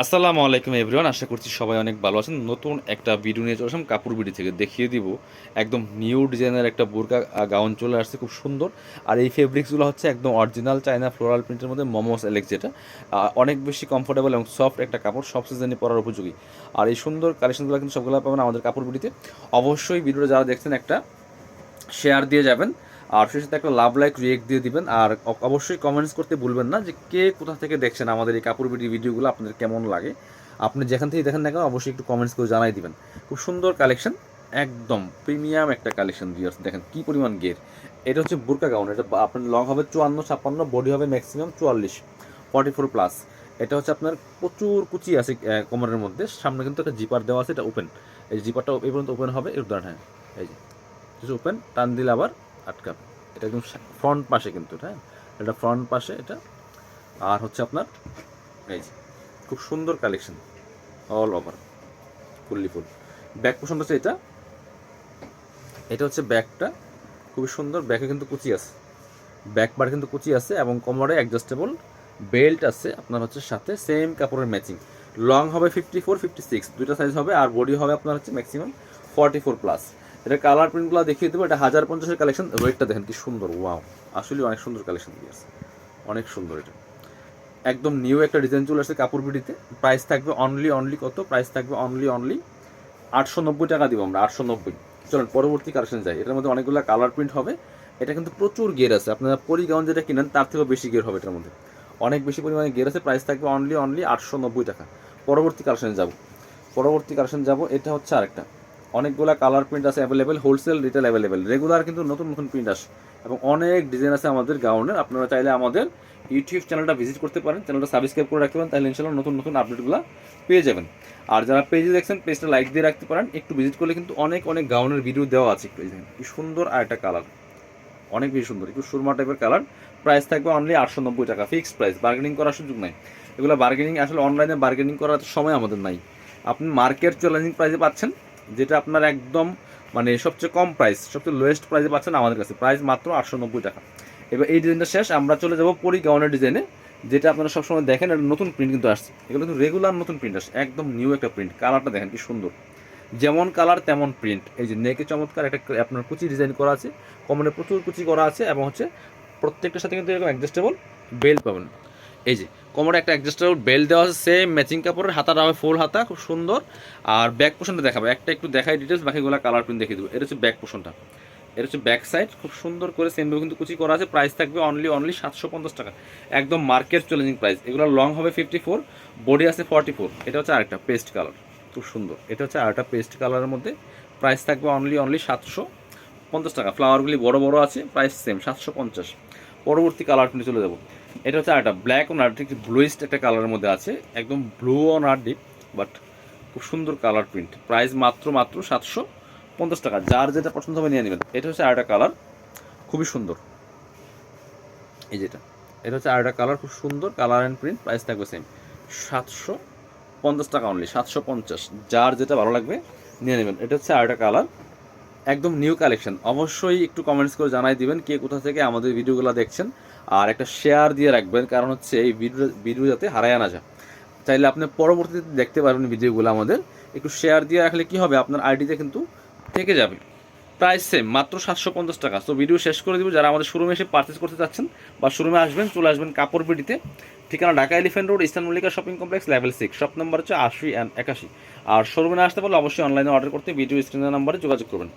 আসসালামু আলাইকুম এভরিওয়ান, আশা করছি সবাই অনেক ভালো আছেন। নতুন একটা ভিডিও নিয়ে চলে আসলাম কাপড় বিডি থেকে দেখিয়ে দিব। একদম নিউ ডিজাইনের একটা বোরকা গাউন চলে আসছে, খুব সুন্দর। আর এই ফেব্রিক্সগুলো হচ্ছে একদম অরিজিনাল চায়না ফ্লোরাল প্রিন্টের মধ্যে মোমোস এলেক্স যেটা। অনেক বেশি কমফোর্টেবল এবং সফট একটা কাপড়, সব সিজনে পরার উপযোগী। আর এই সুন্দর কালেকশনগুলো কিন্তু সবগুলো পাবেন আমাদের কাপড় বিডিতে। অবশ্যই ভিডিওটা যারা দেখছেন একটা শেয়ার দিয়ে যাবেন। আর সেই সাথে একটা লাভ লাইক রিয়েক্ট দিয়ে দিবেন। আর অবশ্যই কমেন্টস করতে ভুলবেন না যে কে কোথা থেকে দেখছেন আমাদের এই কাপড় ভিডিও ভিডিওগুলো, আপনাদের কেমন লাগে? আপনি যেখান থেকে দেখেন না কেন, অবশ্যই একটু কমেন্টস করে জানাই দিবেন। খুব সুন্দর কালেকশন একদম প্রিমিয়াম একটা কালেকশন ভিউয়ার্স দেখেন কি পরিমাণ গের এটা হচ্ছে বুরকা গাউন এটা আপনার লং হবে চুয়ান্ন, ছাপ্পান্ন বডি হবে ম্যাক্সিমাম চুয়াল্লিশ ফর্টি ফোর প্লাস এটা হচ্ছে আপনার প্রচুর কুচি আছে কোমরের মধ্যে। সামনে কিন্তু একটা জিপার দেওয়া আছে, এটা ওপেন এই জিপারটা এই পর্যন্ত ওপেন হবে। এর উদাহরণ হ্যাঁ এই যে ওপেন টান দিলে আবার আটকাবে। এটা একদম ফ্রন্ট পাশে কিন্তু হ্যাঁ এটা ফ্রন্ট পাশে এটা, আর হচ্ছে আপনার এই যে, খুব সুন্দর collection all over fully full. Back portion হচ্ছে এটা এটা হচ্ছে ব্যাকটা খুবই সুন্দর ব্যাকে কিন্তু কুচি আছে। ব্যাক বার কিন্তু কুচি আছে এবং কোমরে অ্যাডজাস্টেবল বেল্ট আছে আপনার হচ্ছে সাথে সেম কাপড়ের ম্যাচিং লং হবে ফিফটি ফোর ফিফটি সিক্স দুইটা সাইজ হবে, আর বডি হবে আপনার হচ্ছে ম্যাক্সিমাম ফর্টি ফোর প্লাস এটা কালার প্রিন্টগুলো দেখিয়ে দেবো, এটা হাজার পঞ্চাশের কালেকশন ওয়েটটা দেখেন কি সুন্দর ওয়াও আসলে অনেক সুন্দর কালেকশন দিয়েছে অনেক সুন্দর এটা। একদম নিউ একটা ডিজাইন চলে আসছে কাপড় বিডিতে প্রাইস থাকবে অনলি অনলি কত? প্রাইস থাকবে অনলি অনলি আটশো নব্বই টাকা দিব আমরা, আটশো নব্বই। চলুন, পরবর্তী কালেকশন যাই, এটার মধ্যে অনেকগুলো কালার প্রিন্ট হবে, এটা কিন্তু প্রচুর গের আছে, আপনারা পরিগাউন যেটা কিনেন, তার থেকেও বেশি গের হবে এটার মধ্যে। অনেক বেশি পরিমাণে গের আছে প্রাইস থাকবে অনলি অনলি আটশো নব্বই টাকা। পরবর্তী কালেকশনে যাব, পরবর্তী কালেকশন যাব, এটা হচ্ছে আরেকটা। অনেকগুলা কালার প্রিন্ট আছে available wholesale retail available regular কিন্তু নতুন নতুন প্রিন্ট আসে। এবং অনেক ডিজাইন আছে আমাদের গাউনের আপনারা চাইলে আমাদের ইউটিউব চ্যানেলটা ভিজিট করতে পারেন। চ্যানেলটা সাবস্ক্রাইব করে রাখতে পারেন তাহলে ইনশাল্লাহ নতুন নতুন আপডেটগুলো পেয়ে যাবেন। আর যারা পেজে দেখছেন পেজটা লাইক দিয়ে রাখতে পারেন। একটু ভিজিট করলে কিন্তু অনেক অনেক গাউনের ভিডিও দেওয়া আছে একটু কি সুন্দর আর একটা কালার অনেক বেশি সুন্দর। একটু সুরমা টাইপের কালার প্রাইস থাকবে অনলি আটশো নব্বই টাকা। ফিক্সড প্রাইস বার্গেনিং করার সুযোগ নাই। এগুলো বার্গেনিং আসলে অনলাইনে বার্গেনিং করার সময় আমাদের নাই। আপনি মার্কেট চ্যালেঞ্জিং প্রাইসে পাচ্ছেন। যেটা আপনার একদম মানে সবচেয়ে কম প্রাইস সবচেয়ে লোয়েস্ট প্রাইসে পাচ্ছেন আমাদের কাছে। প্রাইস মাত্র আটশো নব্বই টাকা। এবার এই ডিজাইনটা শেষ, আমরা চলে যাব পরি গাউনের ডিজাইনে যেটা আপনারা সবসময় দেখেন এটা নতুন প্রিন্ট কিন্তু আসছে। এগুলো কিন্তু রেগুলার নতুন প্রিন্ট আসছে, একদম নিউ একটা প্রিন্ট কালারটা দেখেন কি সুন্দর। যেমন কালার তেমন প্রিন্ট এই যে নেকে চমৎকার একটা আপনার কুচি ডিজাইন করা আছে, কমনে প্রচুর কুচি করা আছে এবং হচ্ছে প্রত্যেকটার সাথে কিন্তু এরকম অ্যাডজাস্টেবল বেল্ট পাবেন। এই যে, কোমরে একটা অ্যাডজাস্টেবল বেল্ট দেওয়া আছে সেম ম্যাচিং কাপড়ের, হাতাটা হবে ফুল হাতা, খুব সুন্দর। আর ব্যাক পোর্শনটা দেখাবো, একটা একটু দেখাই ডিটেলস বাকিগুলো কালার প্রিন্ট দেখিয়ে দেবো। এটা হচ্ছে ব্যাক পোর্শনটা এটা হচ্ছে ব্যাক সাইড খুব সুন্দর করে সেমভাবে কিন্তু কুচি করা আছে প্রাইস থাকবে অনলি অনলি সাতশো পঞ্চাশ টাকা। একদম মার্কেট চ্যালেঞ্জিং প্রাইস এগুলো লং হবে ফিফটি ফোর বডি আছে ফর্টি ফোর এটা হচ্ছে আরেকটা পেস্ট কালার খুব সুন্দর। এটা হচ্ছে আরেকটা পেস্ট কালারের মধ্যে। প্রাইস থাকবে অনলি অনলি সাতশো পঞ্চাশ টাকা। ফ্লাওয়ারগুলি বড় বড় আছে প্রাইস সেম সাতশো পঞ্চাশ। পরবর্তী কালার কিন্তু চলে যাব। এটা হচ্ছে আরেকটা ব্ল্যাক অন নাট একটু ব্লুইস্ট একটা কালারের মধ্যে আছে। একদম ব্লু অন নাট ডিপ বাট খুব সুন্দর কালার প্রিন্ট প্রাইস মাত্র মাত্র সাতশো পঞ্চাশ টাকা। যার যেটা পছন্দ হবে নিয়ে নেবেন। এটা হচ্ছে আরেকটা কালার খুবই সুন্দর। এই যেটা। এটা হচ্ছে আরেকটা কালার খুব সুন্দর কালার অ্যান্ড প্রিন্ট প্রাইস থাকবে সেম সাতশো পঞ্চাশ টাকা অনলি সাতশো পঞ্চাশ। যার যেটা ভালো লাগবে, নিয়ে নেবেন। এটা হচ্ছে আরেকটা কালার একদম নিউ কালেকশন অবশ্যই একটু কমেন্টস করে জানাই দিবেন কে কোথা থেকে আমাদের ভিডিওগুলো দেখছেন। আর একটা শেয়ার দিয়ে রাখবেন, কারণ হচ্ছে এই ভিডিও ভিডিও যাতে হারায় না যায়। চাইলে আপনি পরবর্তীতে দেখতে পারবেন ভিডিওগুলো আমাদের। একটু শেয়ার দিয়ে রাখলে কি হবে? আপনার আইডিতে কিন্তু থেকে যাবে। প্রাইস সেম মাত্র সাতশো পঞ্চাশ টাকা। তো ভিডিও শেষ করে দিব। যারা আমাদের শোরুমে এসে পারচেস করতে চাচ্ছেন বা শোরুমে আসবেন, চলে আসবেন কাপড় বিডিতে ঠিকানা Dhaka elephant road eastern Mallika shopping complex level six shop number হচ্ছে আশি অ্যান্ড একাশি। আর শোরুমে আসতে পারলে অবশ্যই অনলাইনে অর্ডার করতে ভিডিও স্ক্রিনের নাম্বারে যোগাযোগ করবেন।